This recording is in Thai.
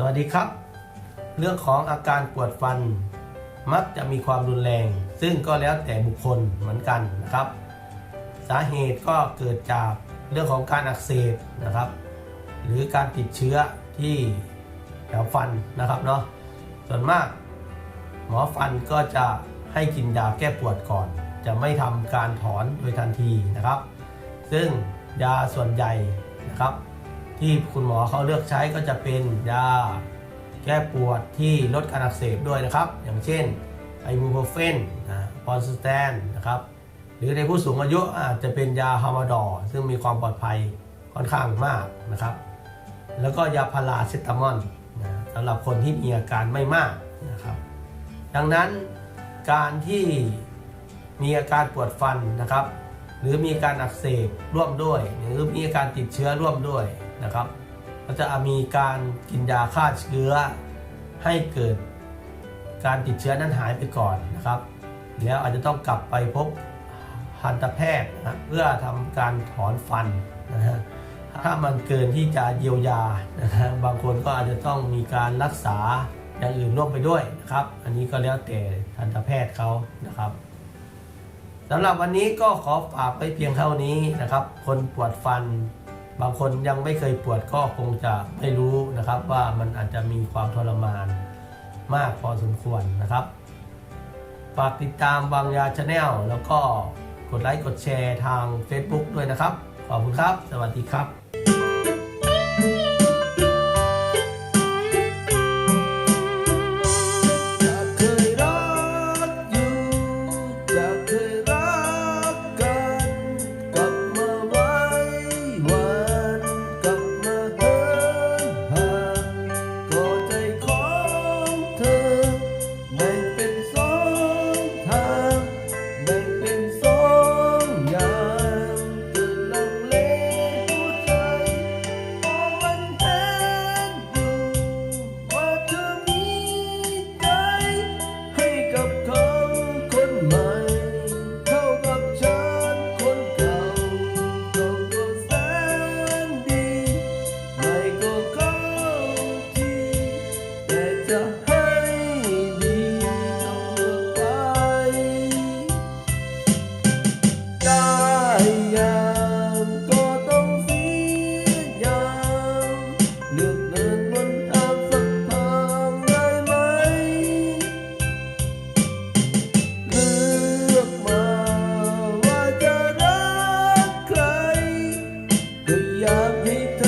สวัสดีครับ เรื่องของอาการปวดฟัน มักจะมีความรุนแรง ซึ่งก็แล้วแต่บุคคลเหมือนกันนะครับ สาเหตุก็เกิดจากเรื่องของการอักเสบนะครับ หรือการติดเชื้อที่แถวฟันนะครับเนาะส่วนมาก หมอฟันก็จะให้กินยาแก้ปวดก่อน จะไม่ทำการถอนโดยทันทีนะครับ ซึ่งยาส่วนใหญ่นะครับ ที่คุณหมอเขาเลือกใช้ก็จะเป็นยาแก้ปวดที่ลดการอักเสบด้วยนะครับ อย่างเช่นไอบูโปรเฟนนะปอนสแตนนะครับหรือในผู้สูงอายุอาจจะเป็นยาฮามาดอร์ซึ่งมีความปลอดภัยค่อนข้างมากนะครับ แล้วก็ยาพาราเซตามอลนะสำหรับคนที่มีอาการไม่มากนะครับ ดังนั้นการที่มีอาการปวดฟันนะครับ หรือมีการอักเสบร่วมด้วย หรือมีอาการติดเชื้อร่วมด้วย นะครับก็จะมีการกินยาฆ่าเชื้อ ให้เกิดการติดเชื้อนั้นหายไปก่อนนะครับ แล้วอาจจะต้องกลับไปพบทันตแพทย์นะเพื่อทำการถอนฟันนะฮะถ้ามันเกินที่จะเยียวยานะฮะบางคนก็อาจจะต้องมีการรักษาอย่างอื่นร่วมไปด้วยนะครับ อันนี้ก็แล้วแต่ทันตแพทย์เขานะครับสำหรับวันนี้ก็ขอฝากไว้เพียงเท่านี้นะครับ คนปวดฟัน บางคนยังไม่เคยปวดก็คงจะไม่รู้นะครับว่ามันอาจจะมีความทรมานมากพอสมควรนะครับ ฝากติดตามบางยาชาแนลแล้วก็กดไลค์กดแชร์ทาง Facebook ด้วยนะครับ ขอบคุณครับ สวัสดีครับ จะให้ดีต้องไป ได้อย่างก็ต้องเสียยางเลือกเดินบนทางสักทางได้ไหม เลือกมาว่าจะรักใครก็อยากให้เธอ